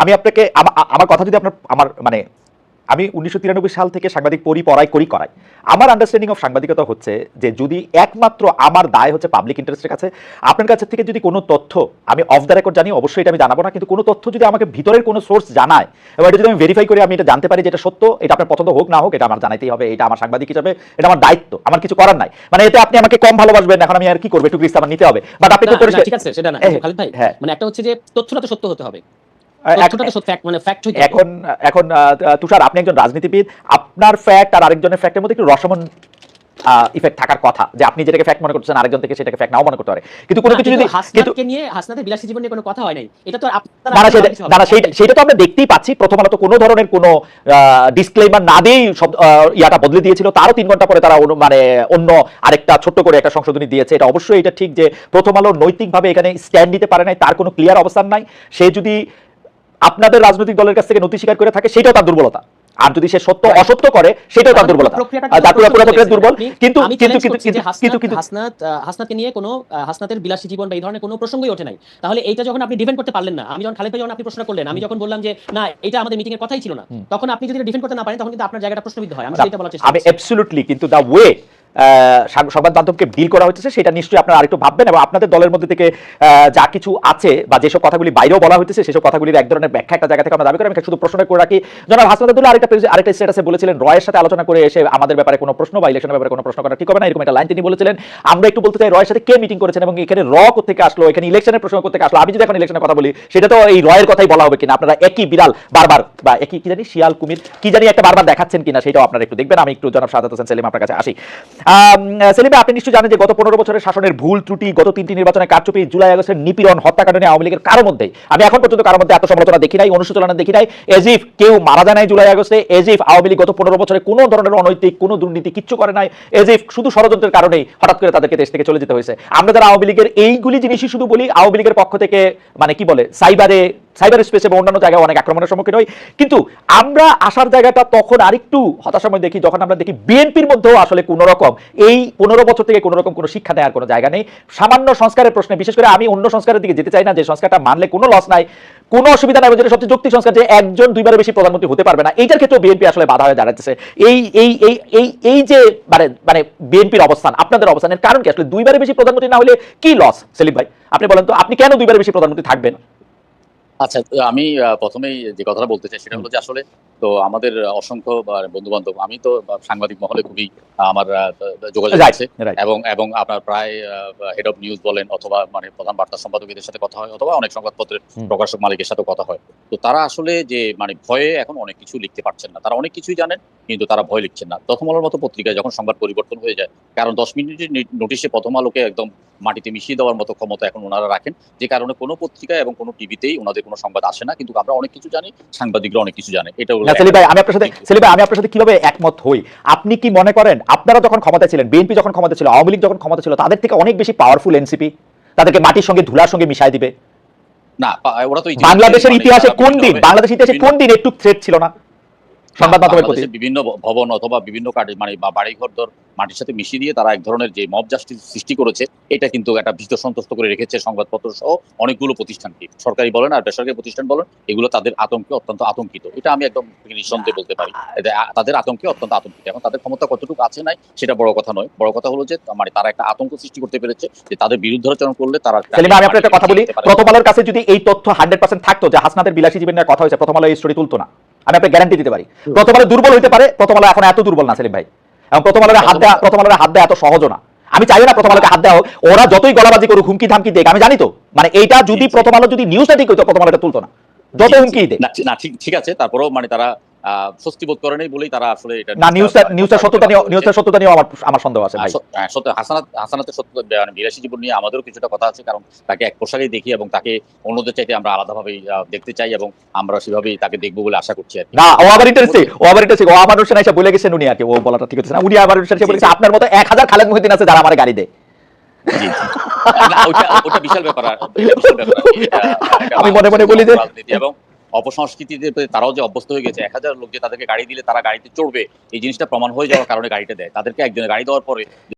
আমি আপনাকে আমার কথা যদি আপনার আমার মানে আমি উনিশশো তিরানব্বই সাল থেকে সাংবাদিক পড়ি পড়াই করি করাই। আমার আন্ডারস্ট্যান্ডিং অফ সাংবাদিকতা হচ্ছে যে যদি একমাত্র আমার দায় হচ্ছে পাবলিক ইন্টারেস্টের কাছে আপনার কাছে থেকে যদি কোনো তথ্য আমি অফ দ্য রেকর্ড জানি অবশ্যই এটা আমি জানাব না কিন্তু কোনো তথ্য যদি আমাকে ভিতরের কোনো সোর্স জানায় এবং এটা যদি আমি ভেরিফাই করে আমি এটা জানতে পারি যে এটা সত্য এটা আপনার পছন্দ হোক না হোক এটা আমার জানাইতেই হবে এটা আমার সাংবাদিক হিসাবে এটা আমার দায়িত্ব আমার কিছু করার নাই। মানে এতে আপনি আমাকে কম ভালোবাসবেন এখন আমি আর কি করব একটু রিস্ক আমার নিতে হবে। বাট আপনি ঠিক আছে সেটা না খালিদ ভাই হ্যাঁ। মানে একটা হচ্ছে যে তথ্যটা তো সত্য হতে হবে। মানে। এখন এখন তুষার আপনি একজন রাজনীতিবিদ আপনার ফ্যাক্ট আর আরেকজনের ফ্যাক্টের মধ্যে একটু রসমন ইফেক্ট থাকার কথা যে আপনি যেটাকে ফ্যাক্ট মনে আরেকজন থেকে সেটাকে ফ্যাক্ট নাও মনে করতে পারে। কিন্তু কোনো কিছু যদি হাসনাতকে নিয়ে হাসনাতের বিলাসী জীবন নিয়ে কোনো কথা হয় নাই। এটা তো আপনারা না সেটা সেটা তো আমরা দেখতেই পাচ্ছি। প্রথম আলো তো কোনো ধরনের কোনো ডিসক্লেমার না দিয়েই সব ইয়াটা বদলে দিয়েছিল। তারও তিন ঘণ্টা পরে তারা মানে অন্য আরেকটা ছোট্ট করে একটা সংশোধনী দিয়েছে। এটা অবশ্যই এটা ঠিক যে প্রথম আলো নৈতিকভাবে এখানে স্ট্যান্ড নিতে পারে নাই তার কোনো ক্লিয়ার অবস্থান নাই। সে যদি আপনাদের রাজনৈতিক দলের কাছ থেকে নথি স্বীকার করে থাকে সেটাও তার দুর্বলতা। আর যদি সে সত্য অসত্য করে সেটাও তার দুর্বলতা। পুরো প্রক্রিয়া দুর্বল। কিন্তু কিন্তু হাসনাত- হাসনাতকে নিয়ে কোনো হাসনাতের বিলাসী জীবন বা এই ধরনের কোনো প্রসঙ্গই ওঠে নাই। তাহলে এইটা যখন আপনি ডিফেন্ড করতে পারলেন না আমি যখন খালিদ ভাই যখন আপনি প্রশ্ন করলেন আমি যখন বললাম যে না এটা আমাদের মিটিং এর কথাই ছিল না তখন আপনি যদি ডিফেন্ড করতে না পারেন তখন কিন্তু আপনার জায়গাটা প্রশ্নবিদ্ধ হয়। আমি সেটা বলার চেষ্টা আমি অ্যাবসলিউটলি কিন্তু দ্য ওয়ে সংবাদ মাধ্যমকে ডিল করা হচ্ছে সেটা নিশ্চয়ই আপনারা আরেকটু ভাববেন এবং আপনাদের দলের মধ্যে থেকে যা কিছু আছে বা যেসব কথাগুলি বাইরেও বলা হইতেছে, সেসব কথাগুলির এক ধরনের ব্যাখ্যা একটা জায়গা থেকে আমরা দাবি করি। আমি শুধু প্রশ্ন করে রাখি। জনাব হাসনাদুল্লাহ আরেকটা আরেকটা স্ট্যাটাসে বলেছিলেন, রয়ের সাথে আলোচনা করে এসে আমাদের ব্যাপারে কোনো প্রশ্ন বা ইলেকশনের ব্যাপারে কোনো প্রশ্ন করা ঠিক হবে না, এরকম একটা লাইন তিনি বলেছিলেন। আমরা একটু বলতে চাই, রয়ের সাথে কে মিটিং করেছেন এবং এখানে র থেকে আসলো, এখানে ইলেকশনের প্রশ্ন করতে আসলো? আমি যদি এখন ইলেকশনের কথা বলি, সেটা তো এই রয়ের কথাই বলা হবে কিনা? আপনারা একই বিড়াল বারবার, বা একই কি জানি, শিয়াল, কুমির, কি জানি একটা বারবার দেখাচ্ছেন কিনা, সেটাও আপনারা একটু দেখবেন। আমি একটু জনাব সাদাত হোসেন সেলিম আপনার কাছে আসি। সেলিম, আপনি নিশ্চয়ই জানেন যে গত পনেরো বছরের শাসনের ভুল ত্রুটি, গত তিনটি নির্বাচনে কারচুপি, জুলাই, আগস্টের নিপীড়ন, হত্যাকাণ্ড নিয়ে আওয়ামী লীগের কারোর মধ্যে আমি এখন পর্যন্ত কারোর মধ্যে এত সমালোচনা দেখি নাই, অনুশোচনা দেখি নাই। এজিফ কেউ মারা যায় নাই জুলাই, আগস্টে এজিফ আওয়ামী লীগ গত পনেরো বছরে কোনো ধরনের অনৈতিক, কোনো দুর্নীতি কিচ্ছু করে নাই। এজিফ শুধু ষড়যন্ত্রের কারণেই হঠাৎ করে তাদেরকে দেশ থেকে চলে যেতে হয়েছে। আমরা যারা আওয়ামী লীগের এইগুলি জিনিসই শুধু বলি, আওয়ামী লীগের পক্ষ থেকে মানে কি বলে, সাইবারে সাইবার স্পেস এবং অন্যান্য জায়গায় অনেক আক্রমণের সম্মুখীন হই। কিন্তু আমরা আসার জায়গাটা তখন আরেকটু হতাশাময় দেখি, যখন আমরা দেখি বিএনপির মধ্যেও আসলে কোনো রকম এই পনেরো বছর থেকে কোনো রকম কোনো শিক্ষা নেওয়ার কোনো জায়গা নেই। সামান্য সংস্কারের প্রশ্নে, বিশেষ করে আমি অন্য সংস্কারের দিকে যেতে চাই না, যে সংস্কারটা মানলে কোনো লস নাই। কোনো অসুবিধা নাই, যেটা সবচেয়ে যৌক্তিক সংস্কার যে একজন দুইবারের বেশি প্রধানমন্ত্রী হতে পারবে না। এইটার ক্ষেত্রে বিএনপি আসলে বাধা হয়ে দাঁড়াচ্ছে এই এই এই এই এই যে মানে মানে বিএনপির অবস্থান, আপনাদের অবস্থানের কারণ কি? আসলে দুইবারের বেশি প্রধানমন্ত্রী না হলে কি লস সেলিম ভাই, আপনি বলেন তো, আপনি কেন দুইবারের বেশি প্রধানমন্ত্রী থাকবেন? আচ্ছা আমি প্রথমেই যে কথাটা বলতে চাই সেটা হলো যে আসলে তো আমাদের অসংখ্য বন্ধু বান্ধব আমি তো সাংবাদিক মহলে খুবই আমার যোগাযোগ আছে এবং এবং আপনার প্রায় হেড অফ নিউজ বলেন অথবা মানে প্রধান বার্তা সম্পাদকদের সাথে কথা হয় অথবা অনেক সংবাদপত্রের প্রকাশক মালিকের সাথে কথা হয়। তো তারা আসলে যে মানে ভয়ে এখন অনেক কিছু লিখতে পারছেন না। তারা অনেক কিছুই জানেন কিন্তু তারা ভয় লিখছেন না। প্রথম আলোর মতো পত্রিকায় যখন সংবাদ পরিবর্তন হয়ে যায় কারণ দশ মিনিটের নোটিশে প্রথম আলোকে একদম মাটিতে মিশিয়ে দেওয়ার মতো ক্ষমতা এখন ওনারা রাখেন যে কারণে কোনো পত্রিকায় এবং কোনো টিভিতেই ওনাদের কোনো সংবাদ আসে না। কিন্তু আমরা অনেক কিছু জানি সাংবাদিকরা অনেক কিছু জানে। এটা সেলিম ভাই আমি আপনার সাথে সেলিম ভাই আমি আপনার সাথে কীভাবে একমত হই? আপনি কি মনে করেন আপনারা যখন ক্ষমতায় ছিলেন বিএনপি যখন ক্ষমতা ছিল আওয়ামী লীগ যখন ক্ষমতা ছিল তাদের থেকে অনেক বেশি পাওয়ারফুল এনসিপি তাদেরকে মাটির সঙ্গে ধুলার সঙ্গে মিশাই দিবে? না ওরা তো বাংলাদেশের মানে ইতিহাসে কোন দিন বাংলাদেশের ইতিহাসে কোন দিন একটু থ্রেট ছিল না? সংবাদ মাধ্যমের প্রতি। বিভিন্ন ভবন অথবা বিভিন্ন কাটি মানে বা বাড়িঘর মাটির সাথে মিশিয়ে দিয়ে তারা এক ধরনের যে মব জাস্টিস সৃষ্টি করেছে এটা কিন্তু একটা ভীত সন্তুষ্ট করে রেখেছে সংবাদপত্র সহ অনেকগুলো প্রতিষ্ঠানকে। সরকারি বলেন আর বেসরকারি প্রতিষ্ঠান বলেন এগুলো তাদের আতঙ্কে অত্যন্ত আতঙ্কিত। এটা আমি একদম নিঃসন্দেহে বলতে পারি তাদের আতঙ্কে অত্যন্ত আতঙ্কিত। এখন তাদের ক্ষমতা কতটুকু আছে নাই সেটা বড় কথা নয়। বড় কথা হলো যে মানে তারা একটা আতঙ্ক সৃষ্টি করতে পেরেছে যে তাদের বিরুদ্ধাচরণ করলে তারা আমি আপনার একটা কথা বলি। প্রথম আলোর কাছে যদি এই তথ্য হান্ড্রেড পার্সেন্ট থাকতো যে হাসনাদের বিলাসী জীবনের কথা হয়েছে প্রথম আলো এই স্টোরি তুলতো না। আমি আপনাকে গ্যারান্টি দিতে পারি। প্রথম আলো দুর্বল হতে পারে প্রথম আলো এখন এত দুর্বল না সেলিম ভাই। এবং প্রথম আলোকে হাত দেওয়া প্রথম আলোকে হাত দেওয়া এত সহজ না আমি চাই না প্রথম আলোকে হাত দেওয়া হোক ওরা যতই গলাবাজি করুক হুমকি ধামকি দেখ আমি জানি তো মানে এইটা যদি। প্রথম আলো যদি নিউজটা ঠিক হইতো প্রথম আলোটা তুলতো না যত। হুমকি দেখ না ঠিক- ঠিক আছে তারপরেও মানে তারা স্বস্তি বোধ করে নেই বলেই তারা আসলে এটা না নিউজটা নিউজটা সত্যতা নিয়ে নিউজটা সত্যতা নিয়ে আমার আমার সন্দেহ আছে ভাই। আহ, সত- হ্যাঁ, সত্য হাসানাত হাসানাতের সত্য মানে বিলাসী জীবন নিয়ে আমাদেরও কিছুটা কথা আছে কারণ তাকে এক পোশাকেই দেখি এবং তাকে অন্যদের চাইতে আমরা আলাদাভাবে দেখতে চাই এবং আমরা সেভাবেই তাকে দেখব বলে আশা করছি আর না ও আবার ইন্টারেস্টিং ও আবার ইন্টারেস্টিং ও আমার অনুষ্ঠানে এসে বলে গেছেন উনি আর কি ও বলাটা ঠিক হচ্ছে না উনি আবার অনুষ্ঠানে এসে বলেছে আপনার মতো এক হাজার খালেদ মহিদিন আছে যারা আমার গাড়ি দেয়। ওটা- বিশাল ব্যাপার আমি মনে মনে বলি যে- এবং অপসংস্কৃতিতে তারাও যে অভ্যস্ত হয়ে গেছে, এক হাজার লোক যে তাদেরকে গাড়ি দিলে তারা গাড়িতে চড়বে, এই জিনিসটা প্রমাণ হয়ে যাওয়ার কারণে গাড়িটা দেয়। তাদেরকে একজনের গাড়ি দেওয়ার পরে